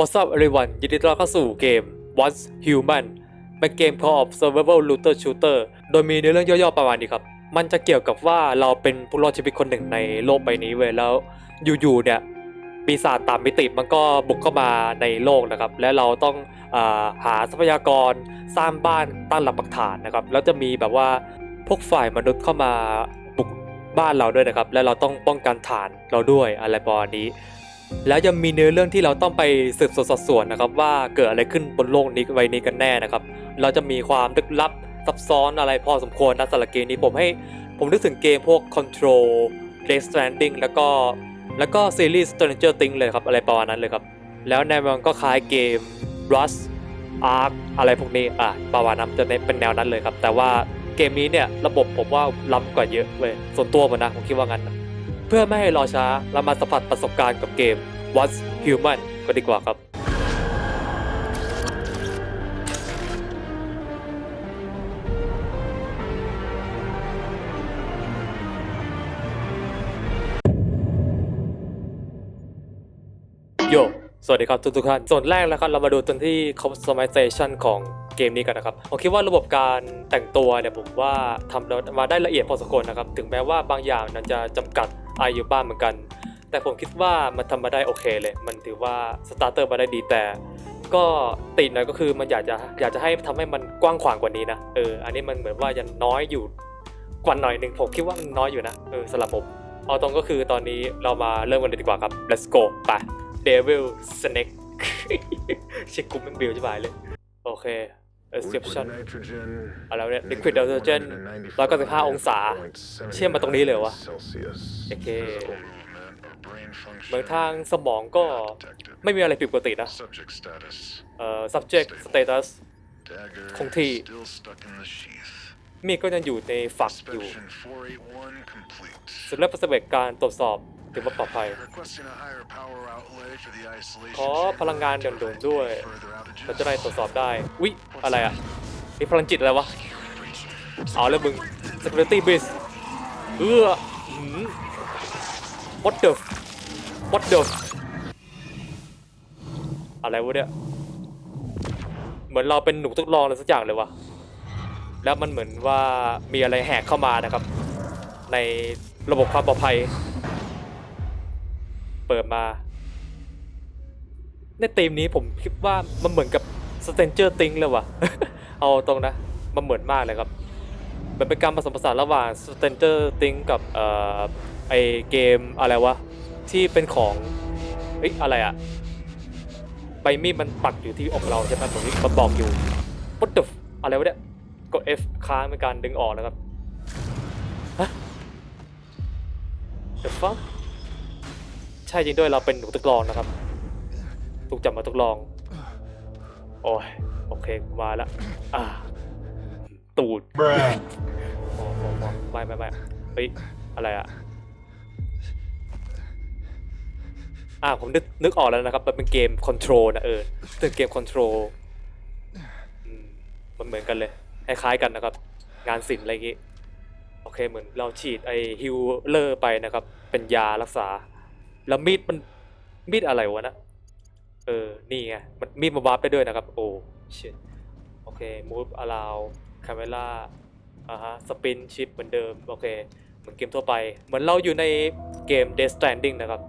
What's up everyone ยินดีต้อนรับเข้าสู่เกม What's Human เป็นเกม Call of Survival Looter Shooter โดยมีเนื้อเรื่องย่อๆประมาณนี้ครับ มันจะเกี่ยวกับว่าเราเป็นผู้รอดชีวิตคนหนึ่งในโลกใบนี้เว้ยแล้วอยู่ๆเนี่ยปีศาจตามมิติมันก็บุกเข้ามาในโลกนะครับ และเราต้องอาหาทรัพยากรสร้างบ้านตั้งหลักปักฐานนะครับ แล้วจะมีแบบว่าพวกฝ่ายมนุษย์เข้ามาบุกบ้านเราด้วยนะครับ และเราต้องป้องกันฐานเราด้วยอะไรประมาณนี้ แล้วยังมีเนื้อเรื่องที่เราต้องไปสืบสวนสอบสวนนะครับ ว่าเกิดอะไรขึ้นบนโลกนี้ใบนี้กันแน่นะครับ เราจะมีความลึกลับซับซ้อนอะไรพอสมควรนะสำหรับเกมนี้ผมให้ผมนึกถึงเกมพวก Control Death Stranding แล้วก็แล้วก็ซีรีส์ Stranger Things เลยครับ อะไรประมาณนั้นเลยครับ แล้วแนมันก็คล้ายเกม Rust Ark อะไรพวกนี้อะประมาณนั้นจะเป็นแนวนั้นเลยครับ แต่ว่าเกมนี้เนี่ยระบบผมว่าล้ำกว่าเยอะเว้ยส่วนตัวผมนะผมคิดว่างั้นนะ เพื่อไม่ให้รอช้าเรามาสัมผัสประสบการณ์กับเกม What's Human ก็ดีกว่าครับ โย สวัสดีครับทุกทุกๆท่านส่วนแรกแล้วครับเรามาดูตรงที่ customization ของเกมนี้กันนะครับผมคิดว่าระบบการแต่งตัวเนี่ยผมว่าทำมาได้ละเอียดพอสมควรนะครับ ถึงแม้ว่าบางอย่างนั้นจะจำกัด อายุบ้างเหมือนกัน แต่ผมคิดว่ามันทำมาได้โอเคเลย มันถือว่าสตาร์เตอร์มาได้ดีแต่ก็ติดหน่อยก็คือมันอยากจะอยากจะให้ทำให้มันกว้างขวางกว่านี้นะเอออันนี้มันเหมือนว่ายังน้อยอยู่กว่าหน่อยหนึ่งผมคิดว่ามันน้อยอยู่นะเออสำหรับผมเอาตรงก็คือตอนนี้เรามาเริ่มกันเลยดีกว่าครับ let's go ไป devil snake ช็คกุมเป็นบิลจะบายเลย โอเค description อะไรวะเนี่ย liquid nitrogen 195องศา เชื่อมมาตรงนี้เลยวะโอเคเหมือนทางสมองก็ไม่มีอะไรผิดปกตินะ เอ่อ subject status คงที่ มีดก็ยังอยู่ในฝักอยู่สำหรับประสบการณ์ตรวจสอบ ถือว่าปลอดภัย ขอพลังงานด่วนๆด้วย เราจะได้ตรวจสอบได้ อุ๊ย อะไรอะ นี่พลังจิตอะไรวะ เอาแล้วมึง security breach เอื้อหืม what the f- what the f- อะไรวะเนี่ย เหมือนเราเป็นหนูทดลองอะไรสักอย่างเลยวะแล้วมันเหมือนว่ามีอะไรแหกเข้ามานะครับ ในระบบความปลอดภัย เปิดมา ในธีมนี้ผมคิดว่ามันเหมือนกับ Stranger Things เลยว่ะ เอาตรงนะ มันเหมือนมากเลยครับมันเป็นการผสมผสานระหว่าง Stranger Things กับเอ่อไอเกมอะไรวะ ที่เป็นของเอ้ยอะไรอะใบมีดมันปักอยู่ที่อกเราใช่ไหมผมนี่มันบอกอยู่ what the f- อะไรวะเนี่ยกด F ค้างเป็นการดึงออกนะครับฮะ the fuck ใช่จริงด้วยเราเป็นหนูทดลองนะครับ ถูกจับมาทดลอง โอ้ยโอเคมาละอ่า ตูดโอ้โหไม่ไม่ไม่เฮ้ยอะไรอะอ่าผมนึกนึกออกแล้วนะครับ มันเป็นเกมคอนโทรลนะเออเป็นเกมคอนโทรลมันเหมือนกันเลยคล้ายๆกันนะครับ งานศิลป์อะไรอย่างงี้ โอเคเหมือนเราฉีดไอฮิลเลอร์ไปนะครับ เป็นยารักษา แล้วมีดมันมีดอะไรวะนะเออ นี่ไง มันมีดมาวาร์ปได้ด้วยนะครับ โอ้ชิตโอเค move allow camera อ่าฮะ spin shift เหมือนเดิม โอเค เหมือนเกมทั่วไป เหมือนเราอยู่ในเกม Death Stranding นะครับ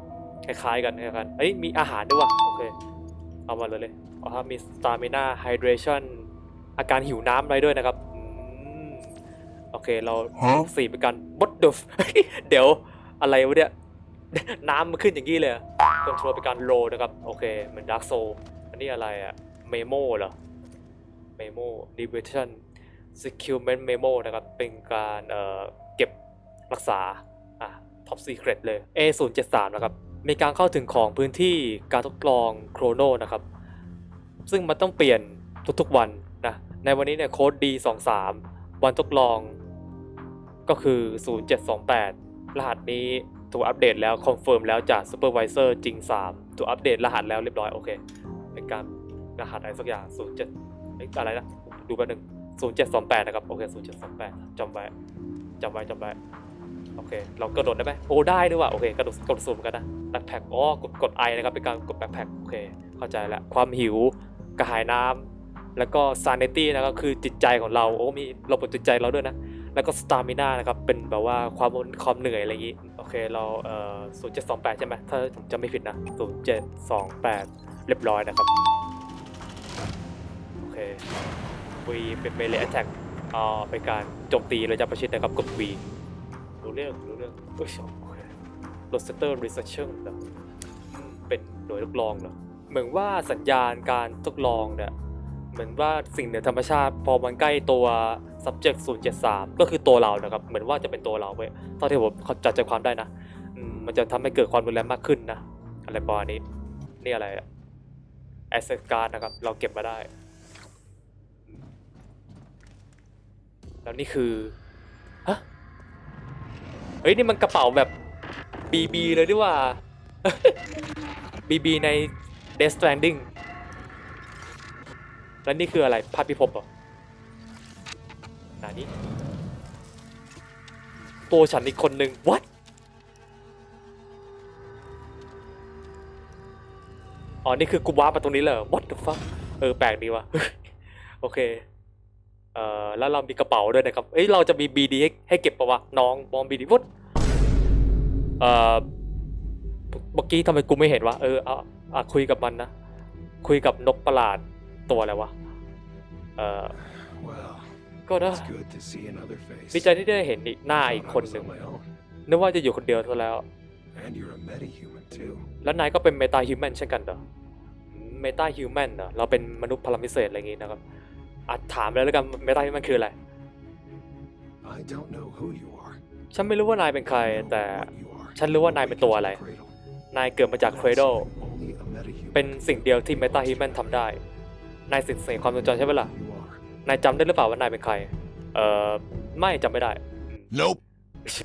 คล้ายๆกันคล้ายๆกันเอ้ย มีอาหารด้วยว่ะ โอเค เอามาเลยเลยอ๋อครับมี stamina hydration อาการหิวน้ำอะไรด้วยนะครับอืมโอเค เราสี่เป็นการ what the f- เดี๋ยวอะไรวะเนี่ย น้ำมันขึ้นอย่างนี้เลยคอนโทรลเป็นการโลนะครับ โอเค เหมือน Dark Soul อันนี้อะไรอะเมโมเหรอเมโม Deviation Securement Memo นะครับ เป็นการเอ่อเก็บรักษา อะ Top Secret เลย A073 นะครับ มีการเข้าถึงของพื้นที่การทดลองโครโนนะครับ ซึ่งมันต้องเปลี่ยนทุกๆวันนะ ในวันนี้เนี่ยโค้ด D23 วันทดลองก็คือ 0728 รหัสนี้ ถูกอัปเดตแล้วคอนเฟิร์มแล้วจากซูเปอร์วิเซอร์จริง 3 ถูกอัปเดตรหัสแล้วเรียบร้อย โอเค เป็นการรหัสอะไรสักอย่าง 07เอ้ยอะไรนะ ดูแป๊บนึง 0728 นะครับ โอเค 0728จำไว้จำไว้จำไว้โอเค เรากระโดดได้ไหมโอ้ได้ด้วยว่ะโอเคกระโดดกระโดดสูงเหมือนกันนะแบ็คแพ็คอ๋อกดกดไอนะครับเป็นการกดแบ็คแพ็คโอเคเข้าใจแล้วความหิวกระหายน้ำแล้วก็ sanity นะครับคือจิตใจของเราโอ้มีระบบจิตใจเราด้วยนะ แล้วก็ stamina นะครับเป็นแบบว่าความความเหนื่อยอะไรอย่างนี้ เคเราเอ่อ0728ใช่ไหมถ้าผมจำไม่ผิดนะ0728เรียบร้อยนะครับ โอเค V เป็น melee attack อ่าเป็นการโจมตีระยะประชิดนะครับกด V รู้เรื่องรู้เรื่องอุ้ยโอเค Roster Researcher นะอืมเป็นหน่วยทดลองเหรอเหมือนว่าสัญญาณการทดลองเนี่ยเหมือนว่าสิ่งเหนือธรรมชาติพอมันใกล้ตัว subject 073 ก็คือตัวเรานะครับ เหมือนว่าจะเป็นตัวเราเว้ยเท่าที่ผมจัดใจความได้นะ มันจะทำให้เกิดความรุนแรงมากขึ้นนะ อะไรประมาณนี้ นี่อะไรอะ asset card นะครับ เราเก็บมาได้ แล้วนี่คือ ฮะ เฮ้ย นี่มันกระเป๋าแบบ BB เลยดีว่า BB ใน Death Stranding แล้วนี่คืออะไรภาพพิภพเหรอ ไหนานี้ตัวฉันอีกคนหนึ่ง what อ๋อ นี่คือกูว้ารมาตรงนี้เลยเหรอ what the fuck เออ แปลกดีว่ะ โอเค เอ่อ แล้วเรามีกระเป๋าด้วยนะครับ เอ้ย เราจะมี BD ให้ให้เก็บปะวะ น้องบอมอง BD วุดเอ่อ เมื่อกี้ทำไมกูไม่เห็นวะ เออเอาอะคุยกับมันนะ คุยกับนกประหลาดตัวอะไรวะ เอ่อ Well, ก็นะ it's good to see another face. ดีใจที่ได้เห็นอีกหน้า I อีก thought คน I was หนึ่ง on my own. นึกว่าจะอยู่คนเดียวเท่าแล้ว And you're a metahuman too. แล้วนายก็เป็นเมตาฮิวแมนเช่นกันเหรอเมตาฮิวแมนเหรอเราเป็นมนุษย์พลังพิเศษอะไรอย่างงี้นะครับอาจถามเลยแล้วกันเมตาฮิวแมนคืออะไร I don't know who you are. ฉันไม่รู้ว่านายเป็นใคร I know แต่ what you are. ฉันรู้ว่านายเป็นตัวอะไร Cradle. นายเกิดมาจาก That's เครโด only a metahuman เป็นสิ่งเดียวที่เมตาฮิวแมนทำได้ นายสิทธิ์เสียความทรงจำใช่ไหมล่ะ you are. นายจำได้หรือเปล่าว่านายเป็นใคร เอ่อ ไม่จำไม่ได้ Nope.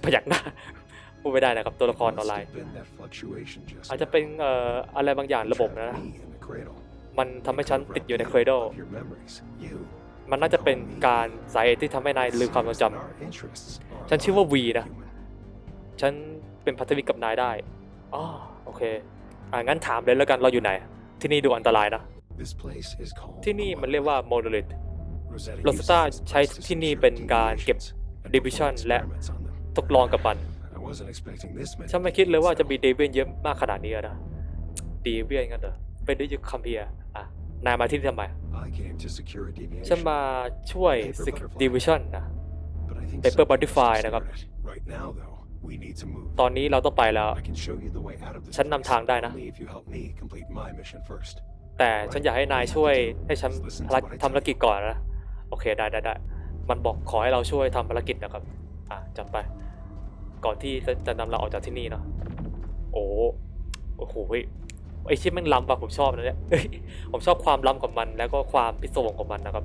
พยักหน้า พูดไม่ได้นะครับ ตัวละครออน Must ไล have น์ been that fluctuation just อาจจะเป็นเอ่ออะไรบางอย่างระบบ trapped นะ me in the cradle. มันทำให้ฉันติดอยู่ในเครโด Of your memories. You. มันน่าจะเป็นการสาเหตุที่ทำให้นายลืมความทรงจ Our interests are ฉันชื่อว่า V นะ human. ำฉันเป็นพันธมิตรกับนายได้อ๋อโอเค อ่างั้นถามเลยแล้วกันเราอยู่ไหน ที่นี่ดูอันตรายนะ This place is called ที่นี่มันเรียกว่าโมโนลิท Rosetta Rosetta uses this ใช้ place to ที่นี่ secure เป็นการเก็บ deviations and division perform และ experiments on them. ทดลองกับมัน I wasn't expecting this many ฉันไม่คิดเลยว่าจะมี deviants, เดเวียนเยอะมากขนาดนี้อะนะเดเวียนกันเหรอเป็นด้วยยึดคัมเพียร์อะนายมาที่นี่ทำไม though. I came to secure a deviation. ฉันมาช่วย division นะ but I think Paper someone else Butterfly has นะครับ started. Right now, though, we need to move. ตอนนี้เราต้องไปแล้ว I can show you the way out of this ฉันนำ place, ทางได้นะ only if you help me complete my mission first. แต่ฉันอยากให้นายช่วยให้ฉันภารทำภารกิจก่อนนะ โอเคได้ได้ได้มันบอกขอให้เราช่วยทำภารกิจนะครับ อะจำไป ก่อนที่จะจะนำเราออกจากที่นี่เนาะโอ้โอ้โหไอชิปแม่งล้ำป่ะผมชอบนะเนี่ยผมชอบความล้ำของมัน แล้วก็ความพิศวงของมันนะครับ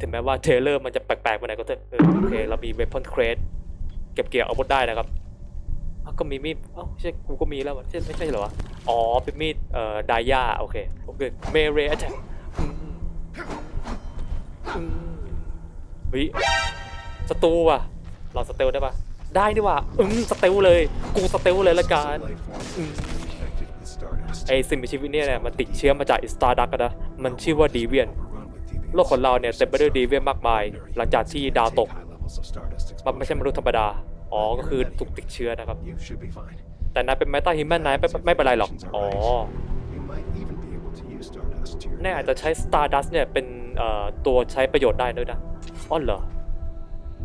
ถึงแม้ว่าเทเลอร์มันจะแปลกๆไปไหนก็เถอะเออโอเคเรามีเว p o n crate เก็บเกี่ยวอาวุธได้นะครับก็มีมีดเอ้าใช่กูก็มีแล้วใช่ไม่ใช่เหรอวะอ๋อเป็นมีดเอ่อไดยาโอเคโอเคเมเรอแท k เฮ้ยสตูว่ะ เราสเตลได้ปะได้นี่ว่ะอืมสเตลเลย กูสเตลเลยละกัน Some life form is infected with stardust. ไอสิ่งมีชีวิตเนี่ยเนี่ยมันติดเชื้อมาจากอิสตาร์ดักนะ มันชื่อว่าดีเวียน โลกของเราเนี่ยเต็มไปด้วยดีเวียนมากมาย หลังจากที่ดาวตก มันไม่ใช่มนุษย์ธรรมดา อ๋อ ก็คือถูกติดเชื้อนะครับ แต่นายเป็นแมตาฮิมแมนนายไม่ไม่เป็นไรหรอก อ๋อแน่อาจจะใช้ Stardust เนี่ยเป็นตัวใช้ประโยชน์ได้ด้วยนะ อ๋อเหรอ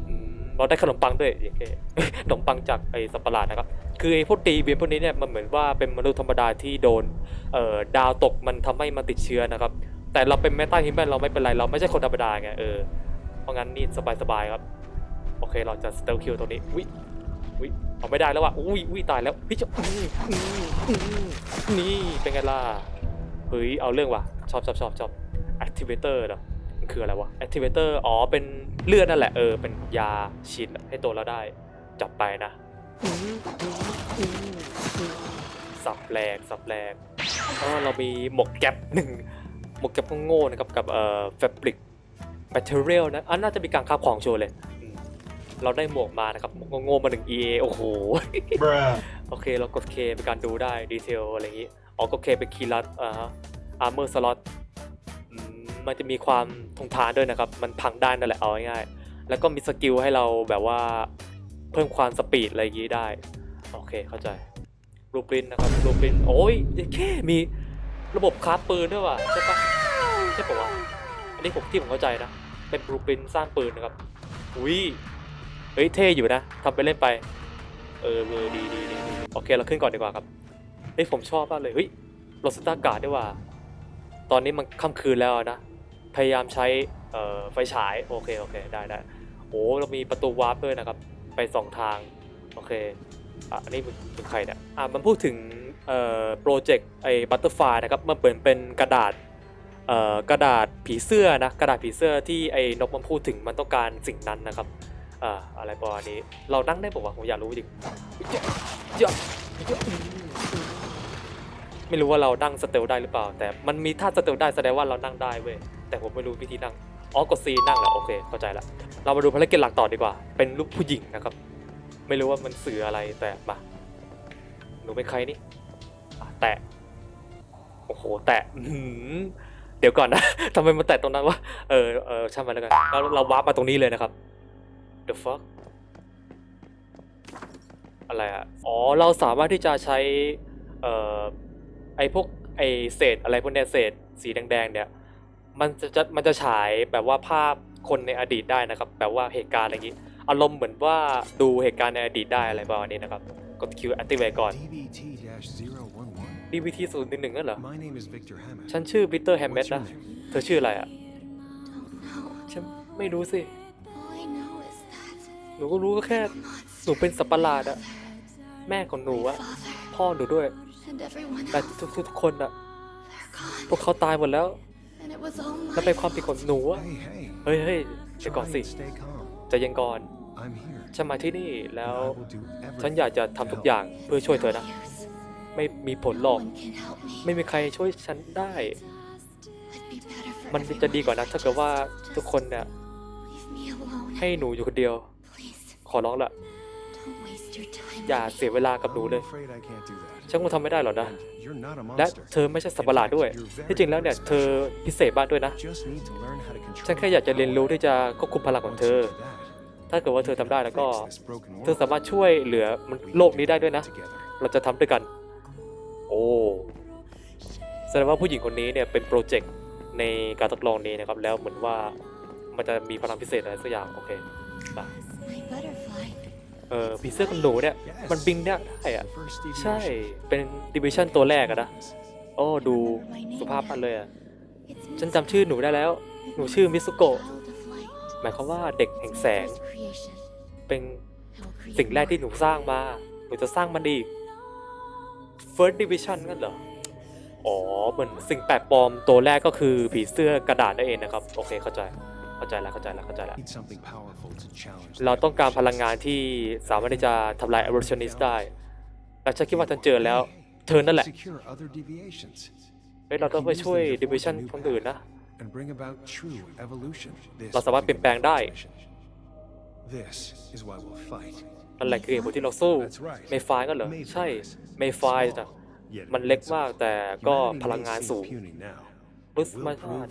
อืมเราได้ขนมปังด้วยโอเคขนมปังจากไอ้สัตว์ประหลาดนะครับ คือไอ้พวกตีเบียนพวกนี้เนี่ยมันเหมือนว่าเป็นมนุษย์ธรรมดาที่โดนเอ่อดาวตกมันทำให้มันติดเชื้อนะครับ แต่เราเป็นแมตาฮิมแมนเราไม่เป็นไรเราไม่ใช่คนธรรมดาไงเออ เพราะงั้นนี่สบายๆครับ โอเคเราจะสเตลคิวตรงนี้วิวิเอาไม่ได้แล้วว่ะอุ้ยอุ้ยตายแล้วพี่จะอื้ออื้ออื้อนี่เป็นไงล่ะเฮ้ยเอาเรื่องว่ะชอบชอบชอบชอบ activator เหรอมัน คืออะไรวะ activator อ๋อ เป็นเลือดนั่นแหละ เออ เป็นยาฉีดให้ตัวเราได้ จับไปนะ สับแรกสับแรกก็เรามีหมวกแก๊ปหนึ่ง หมวกแก๊ปโง่ๆนะครับ กับเอ่อ fabric material นะอันน่าจะมีการคาบของโชว์เลยอืมเราได้หมวกมานะครับหมวกโง่ๆมาหนึ่ง EA โอ้โห Bruh. โอเค เรากด K เป็นการดูได้ ดีเทลอะไรอย่างนี้ อ๋อกด K เป็นคีย์ลัดอ่าฮะอาร์เมันจะมีความทงทานด้วยนะครับ มันพังได้นั่นแหละเอาง่ายๆแล้วก็มีสกิลให้เราแบบว่าเพิ่มความสปีดอะไรอย่างนี้ได้ โอเคเข้าใจรูปรินนะครับรูปรินโอ้ยแค่มีระบบคราฟปืนด้วยว่ะใช่ปะใช่ปะวะอันนี้ผมที่ผมเข้าใจนะ เป็นบลูปรินสร้างปืนนะครับอุ้ยเฮ้ยเท่อยู่นะทำไปเล่นไปเออเออดีดีดีดีโอเคเราขึ้นก่อนดีกว่าครับเฮ้ยผมชอบมากเลยเฮ้ยโรสตาการ์ดด้วยว่าตอนนี้มันค่ำคืนแล้วนะ พยายามใช้ไฟฉายโอเคโอเคได้ได้โอ้เรามีประตูวาร์ปด้วยนะครับ ไปสองทางโอเคอะอันนี้เป็นใครเนี่ยอะมันพูดถึงโปรเจกต์ไอ้บัตเตอร์ฟลายนะครับมันเปิดเป็นกระดาษกระดาษผีเสื้อนะกระดาษผีเสื้อที่ไอ้นกมันพูดถึงมันต้องการสิ่งนั้นนะครับอ่าอะไรประมาณนี้เรานั่งได้บอกว่าวะผมอยากรู้จริงไม่รู้ว่าเรานั่งสเตลได้หรือเปล่า แต่มันมีท่าสเตลได้แสดงว่าเรานั่งได้เว้ย แต่ผมไม่รู้วิธีนั่ง อ๋อกดซีนั่งแล้วโอเค เข้าใจละ เรามาดูภารกิจหลักต่อดีกว่า เป็นรูปผู้หญิงนะครับ ไม่รู้ว่ามันสื่ออะไรแต่มา หนูเป็นใครนี่อะแตะ โอ้โห แตะอื้อหือเดี๋ยวก่อนนะ ทำไมมันแตะตรงนั้นวะ เออเออช่างมันแล้วกันเราเราวาร์ปมาตรงนี้เลยนะครับ the fuck อะไรอะอ๋อ เราสามารถที่จะใช้ เอ่อ ไอพวกไอเศษอะไรพวกเนี้ยเศษสีแดงๆเนี่ย มันจะจะมันจะฉายแบบว่าภาพคนในอดีตได้นะครับ แบบว่าเหตุการณ์อะไรอย่างนี้ อารมณ์เหมือนว่าดูเหตุการณ์ในอดีตได้อะไรประมาณนี้นะครับ กด Q activate ก่อน DBT-011. DVT 0 1 1นั่นเหรอ My name is Victor Hammett. ฉันชื่อวิกเตอร์แฮมเม What's ด your นะ name? เธอชื่ออะไรอะ Don't know. ฉันไม่รู้สิ All I know is that หนูก็รู้ก็แค่ monster หนูเป็นสัตว์ประหลาดอะแม่ของหนู my อะ father พ่อหนูด้วย and everyone แต่ else ทุกๆคนอะ they're พวก gone เขาตายหมดแล้ว and it was all และ my เป็นความผิดของหนูอะ Hey, hey. เฮ้ยเฮ้ยเดี๋ยวก่อน Try สิ and stay calm. ใจเย็นก่อน I'm here. ฉันมาที่นี่แล้ว I will do everything ฉันอยากจะทำทุกอย่าง to เพื่อช่วยเธอ no นะ use. ไม่มีผลหร No อก one can help me. ไม่มีใครช่วยฉันได้ It'd be better for มันจะดีกว่านะ everyone ถ้าเกิดว่า just ทุกคนเนี่ย leave me alone. ให้หนูอยู่คนเดียว Please ขอร้องละ don't waste your time. อย่า on me. เสียเวลากับหนู I'm เลย afraid I can't do that. ฉันคงทำไม่ได้หรอกนะ And you're not a และ monster. เธอไม่ใช่สัตว์ประหลาดด้วย ที่จริงแล้วเนี่ยเธอพิเศษมากด้วยนะ Just need to learn how to control ฉันแค่อยากจะเรียนรู้ที่จะควบคุมพลังของ Once เธ you อ do that, ถ้าเกิดว่าเธอทำได้แล้วก็ fix this broken เธอ world. สามารถช่วยเหลือมันโลกนี้ได้ด้วยนะ Together. เราจะทำด้วยกัน โอ้แสดงว่าผู้หญิงคนนี้เนี่ยเป็นโปรเจกต์ในการทดลองนี้นะครับ แล้วเหมือนว่ามันจะมีพลังพิเศษอะไรสักอย่าง โอเคมา My butterfly. เออผีเสื้อ con หนูเนี่ย Yes. มันบินเนี่ยได้อะ The first ใช่ deviation. เป็นดิวิชั่นตัวแรกอะนะ Yes. โอ้ดูสุภาพมากเลยอะ It's ฉันจำชื่อหนูได้แล้ว หนูชื่อมิสุโกะ Child of light. หมายความว่าเด็กแห่ง It's แส my ง first creation. เป็น I will create สิ่งแรกที่หนูสร้างมา หนูจะสร้างมันอีก First Division งั้นเหรอ อ๋อ เหมือนสิ่งแปลกปลอมตัวแรกก็คือผีเสื้อกระดาษนั่นเองนะครับ โอเคเข้าใจ เข้าใจแล้วเข้าใจแล้วเข้าใจแล้ว Need something powerful to challenge เรา the ต้องการพ evolution. ลังงานที่สามารถที่จะทำลาย evolutionist ได้และฉันคิดว่าฉันเจอแล้ว Hey, เธอนั่นแหละ secure other deviations. เฮ้ยเราต้องไป Use ช่วย them to forge a division new คนอื่น path นะ and bring about true evolution. This เราสามารถเปลี่ยนแปลงได้ mission. This is why we'll fight. นั่นแหละคือเหตุผลที่เราสู้ That's right. เมฟายก็เหรอ ใช่เมฟายนะ Yet มันเล็ก invincible. มากแต่ก็ Humanity พลัง may งาน seem สูง puny now, รุส but มา we'll ชา prove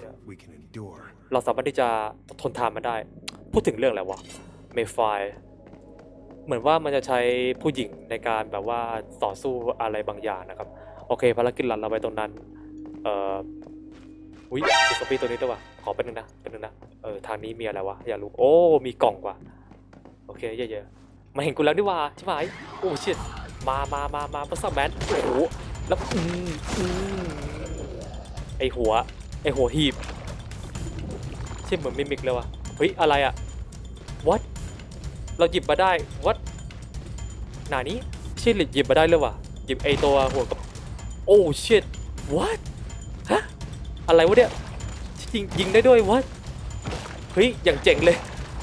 เราสามารถที่จะทนทานมันได้ พูดถึงเรื่องอะไรวะเมฟายเหมือนว่ามันจะใช้ผู้หญิงในการแบบว่าต่อสู้อะไรบางอย่างนะครับ โอเคภารกิจหลักเราไปตรงนั้น เอ่ออุ้ยมีซอมบี้ตัวนี้ด้วยวะขอเป็นหนึ่งนะเป็นหนึ่งนะเออทางนี้มีอะไรวะอยากรู้โอ้มีกล่องว่ะโอเคเยอะๆมาเห็นกูแล้วนี่ว่าใช่ไหมโอ้ชิตมามามามาปัสซัมแมนโอ้โหแล้วอืมอืมไอหัวไอหัวหีบ ใช่เหมือนมิมิกเลยว่ะเฮ้ยอะไรอะ what เราหยิบมาได้ what หนานี้ใช่หรือหยิบมาได้เลยว่ะหยิบไอตัวหัวกับโอ้ shit what ฮะอะไรวะเนี่ยยิงยิงได้ด้วย what เฮ้ยอย่างเจ๋งเลย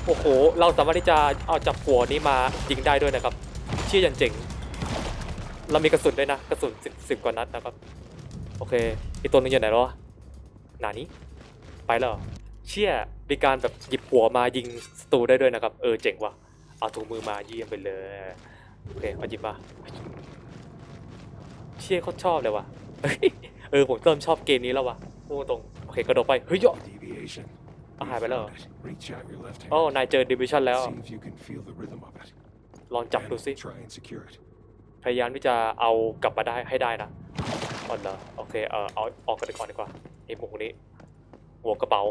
โอ้โห เราสามารถที่จะเอาจับหัวนี้มายิงได้ด้วยนะครับ เชี่ยอย่างเจ๋ง เรามีกระสุนด้วยนะ กระสุนสิบสิบกว่านัดนะครับ โอเคอีกตัวนึงอยู่ไหนแล้ววะหนานี้ ไปแล้ว เหรอเชี่ยมีการแบบหยิบหัวมายิงศัตรูได้ด้วยนะครับ เออเจ๋งว่ะ เอาถุงมือมาเยี่ยมไปเลย โอเคเอาหยิบมา เชี่ยเขาชอบเลยว่ะเฮ้ยเออผมเริ่มชอบเกมนี้แล้วว่ะพูดตรง โอเคกระโดดไป เฮ้ยเยอะ Deviation. Ah, You've hello. found it. Reach out your left hand. โอ้นายเจอดิวิชั่นแล้ว See if you can feel the rhythm of it. ลองจับ And ดูสิ try and secure it. พยายามที่จะเอากลับมาได้ให้ได้นะอ๋อเหรอโอเค เออเอาออกกันก่อนดีกว่าไอ้หมูนี้หัวกระเป๋า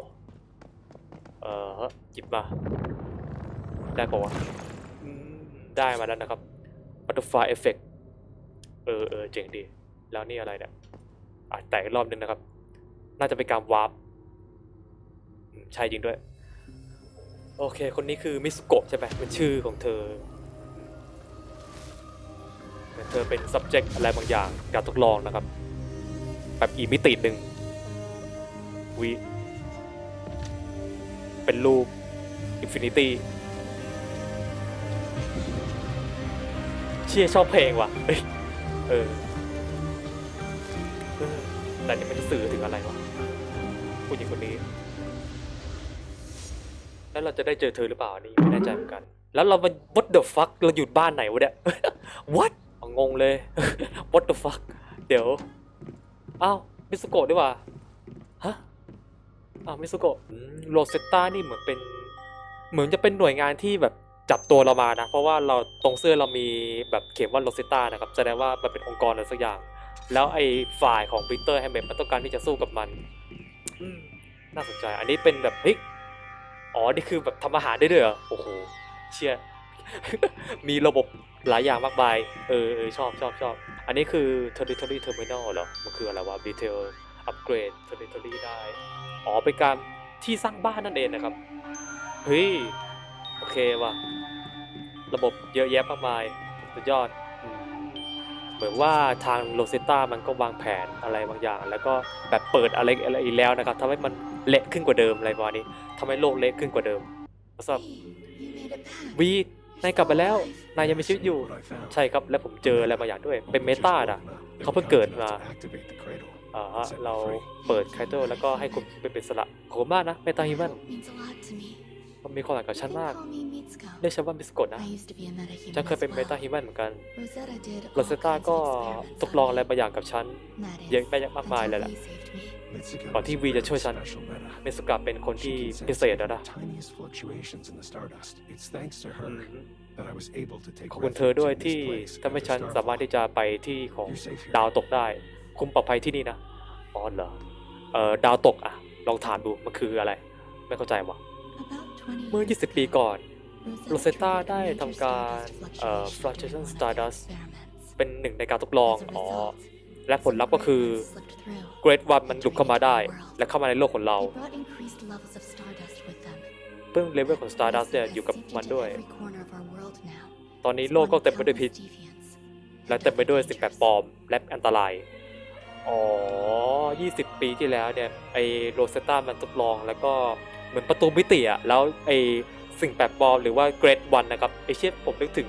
เออหยิบมา ได้ปะวะอืมได้มาแล้วนะครับ Butterfly Effect เออเออเจ๋งดี แล้วนี่อะไรเนี่ยอะแตกอีกรอบนึงนะครับ น่าจะเป็นการวาร์ปอืมใช่จริงด้วย โอเค คนนี้คือมิสโกะใช่ไหมเป็นชื่อของเธอเหมือนเธอเป็น subject อะไรบางอย่างการทดลองนะครับ แบบอีกมิติหนึ่งวิ เป็นรูป Infinity เชี่ยชอบเพลงว่ะเอออเออแต่นี่มันจะสื่อถึงอะไรวะผู้หญิงคนนี้ แล้วเราจะได้เจอเธอหรือเปล่าอันนี่ไม่แน่ใจเหมือนกัน แล้วเรามา what the fuck เราอยู่บ้านไหนวะเนี่ย what งงเลย what the fuck เดี๋ยว อ้าวมิสโกะดีกว่า ฮะ อ้าวมิสโกะโรเซตตานี่เหมือนเป็น เหมือนจะเป็นหน่วยงานที่แบบจับตัวเรามานะ เพราะว่าเราตรงเสื้อเรามีแบบเขียนว่าโรเซตตานะครับ แสดงว่ามันเป็นองค์กรอะไรสักอย่าง แล้วไอ้ฝ่ายของปีเตอร์แฮมเมตมันต้องการที่จะสู้กับมันน่าสนใจ อันนี้เป็นแบบเฮ้ยอ๋อ นี่คือแบบทำอาหารได้ด้วยเหรอ โอ้โห เชี่ย มีระบบหลายอย่างมากมาย เออชอบชอบชอบ อันนี้คือ territory terminal เหรอ มันคืออะไรวะ detail upgrade territory ได้ อ๋อ เป็นการที่สร้างบ้านนั่นเองนะครับ เฮ้ย โอเคว่ะ ระบบเยอะแยะมากมาย สุดยอด เหมือนว่าทางโรเซต้ามันก็วางแผนอะไรบางอย่าง แล้วก็แบบเปิดอะไรอะไรอีกแล้วนะครับทำให้มันเละขึ้นกว่าเดิมอะไรประมาณนี้ทำให้โลกเละขึ้นกว่าเดิมสำหรับวีนายกลับมาแล้ว นายยังมีชีวิตอยู่ ใช่ครับ และผมเจออะไรบางอย่างด้วย เป็นเมตาอะ เขาเพิ่งเกิดมา cabinet to activate the cradle. อ่าฮะ Set me เรา free. เปิดไคเตอร์แล้วก็ให้คุณเป็นเป็นสละขอบคุณมากนะเมตาฮิมัน Hope means a lot to me. มันมีความหมายกับฉัน You can มาก call me Mitsuko. เรียกฉันว่ามิสโกะนะ I used to be a metahuman ฉันเคยเป็น as เมตา well. ฮิมันเหมือนกัน Rosetta did โร all เซต้า kinds ก็ of experiments ทดลอง on อะไร me. บางอย่างกับฉัน That เยอะ is, แยะมากมายเลย until แหละ he saved me. Mitsuko ก่อนที่ is a วีจะ very ช่วยฉัน special meta. มิสกะเป็นคนที่ She can sense พิเศษแล้วนะ the tiniest fluctuations in the stardust. It's thanks to อื her ม that I was able to take ขอบคุณเธอ refuge ด้วย in this ที่ place ทำให้ as a ฉัน star สามารถ walker. ที่จะไปที่ของ You're safe here. ดาวตกได้ คุณปลอดภัยที่นี่นะอ๋อเหรอเอ่อดาวตกอะลองถามดูมันคืออะไร ไม่เข้าใจว่ะ About 20เมื่อ years 20 ปี ago, ก่อน Rosetta Rosetta triggered a ได้ major ทำการ stardust เอ่อ fluctuation fluctuation during one of her stardust experiments. เป็นหนึ่งในการทดลอง As a อ๋อ result, และผลลัพธ์ก็คือ Rosetta slipped through. Great One มันหลุดเข้ามาได้ และเข้ามาในโลกของเรา They brought increased levels of stardust with them. เพิ่งเลเวลของ Stardust เนี่ยอยู่กับมันด้วย Every corner of our world now. ตอนนี้โลกก็เต็มไปด้วยพิษ และเต็มไปด้วยสิ่งแปลกปลอมและอันตราย อ๋อ 20 ปีที่แล้วเนี่ยไอโรเซต้ามันทดลองแล้วก็เหมือนประตูมิติอะแล้วไอสิ่งแปลกปลอมหรือว่าเกรดวันนะครับไอเชี่ยผมนึกถึง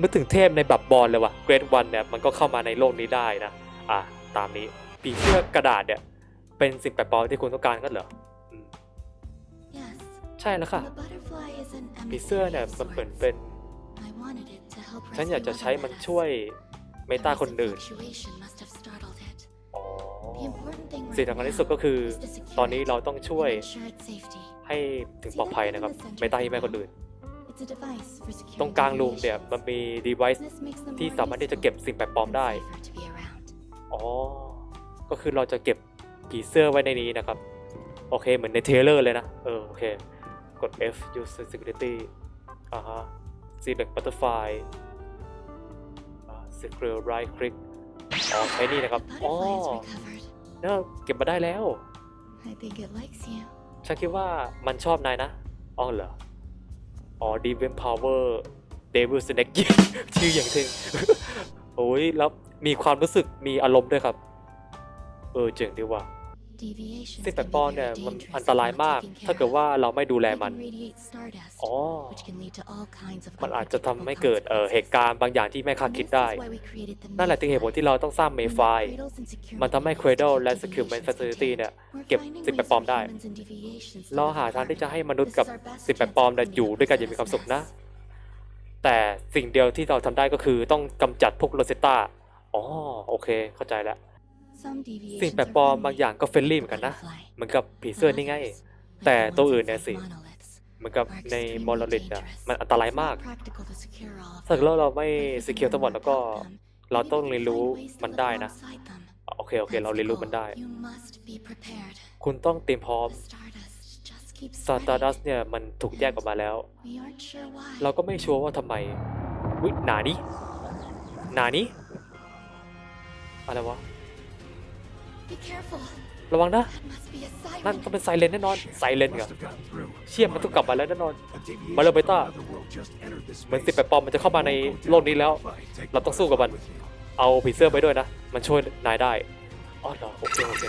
นึกถึงเทพในบับบอลเลยว่ะเกรดวันเนี่ยมันก็เข้ามาในโลกนี้ได้นะอะตามนี้ปีเสื้อกระดาษเนี่ยเป็นสิ่งแปลกปลอมที่คุณต้องการกันเหรออืม Yes. ใช่แล้วค่ะ The butterfly is an ปีเสื้อ emissary เนี่ย of มันเหมือน sorts. เป็น I wanted it to help ฉันอยาก rescue จะใช้ other มัน metas. ช่วยเม The ตา recent คนอื่น สิ่ง right สำคัญที่สุด now ก็คือ is to secure ตอนนี้ it เราต้องช่วย and ensure its safety. ให้ถึงปลอดภัยนะครับ ไม่ตาให้แม่คนอื่น It's a device for securing ตรงกลางรูมเนี่ย deviations. มันมี device This makes them ที่ more สามารถที่จะเก็บ useful สิ่งแปลกปลอม and ได้ safer to be around. อ๋อ ก็คือเราจะเก็บผีเสื้อไว้ในนี้นะครับ โอเค เหมือนในเทรลเลอร์เลยนะ เออ โอเค กด F use security อ่าฮะ select butterfly อ่า secure right click อ๋อใช้นี่นะครับ The อ๋อ butterfly is recovered. เนี่ยเก็บมาได้แล้ว I think it likes you. ฉันคิดว่ามันชอบนายนะอ๋อเหรอ อ๋อ Demon Power Devil Snake ชื่ออย่างเท่โอ้ยแล้วมีความรู้สึกมีอารมณ์ด้วยครับ เออเจ๋งดีว่ะ Deviations สิ่งแปล can ก be ปลอม very เนี่ยมัน dangerous อันตราย if not มาก taken ถ้า care เกิด of. ว่าเราไม่ดูแล They มัน can radiate stardust, อ๋อ which can lead to all kinds of มันอาจจะทำ unpredictable ให้เกิดเอ่อเหตุการณ์บางอย่างที่ไม่คาด And คิด this ได้ is why we created the นั่นแหละที่เหตุผลที่เราต้องสร้างเม When ไฟ the cradles and securement มันทำให้ devices Cradle detect และ deviations Securement we Facility can. เนี่ย We're เก็บ finding สิ่งแปล ways กปลอม for ได้ humans and deviations to เรา live หา in ทางที่จะ harmony. ให้มนุษย์กับ This is our best สิ่งแปลกปลอม chance เนี่ย of อยู่ ending ด้วยกัน up อย่างมีความสุข in นะ this mess. แต่สิ่งเดียวที่เราทำได้ก็คือต้องกำจัดพวกโรเซตตาอ๋อโอเค เข้าใจแล้ว Some deviations สิ่งแปลก are ปลอม friendly บางอย่างก็เฟรนลี่เหมือนกันนะ เหมือนกับผีเสื้อนี่ไง แต่ตัวอื่นเนี่ยสิเหมือนกับในมอลลิตอะมันอันตรายมากถ้าเกิดเราไม่ secure ทั้งหมดแล้วก็เราต้องเรียนรู้มันได้นะ โอเค โอเค เราเรียนรู้มันได้ คุณต้องเตรียมพร้อม s t a r d u s t เนี่ยมันถูกแยกออกมาแล้ว เราก็ไม่ชัวร์ว่าทำไมวิหนานี้หนานี้อะไรวะ ระวังนะ นั่นต้องเป็นไซเลนแน่นอน ไซเลน Must กับ have gotten through. เชี่ยมันต้องกลับมาแล้วแน่นอน A deviation Malo Beta. from another world just entered this เหมือน space. สิบแปดปลอมมันจะเข้ามาในโลกนี้แล้ว Fight. Take เราต้องสู้กับมัน with you. เอาผีเสื้อไปด้วยนะ มันช่วยนายได้อ๋อเหรอโอเคโอเค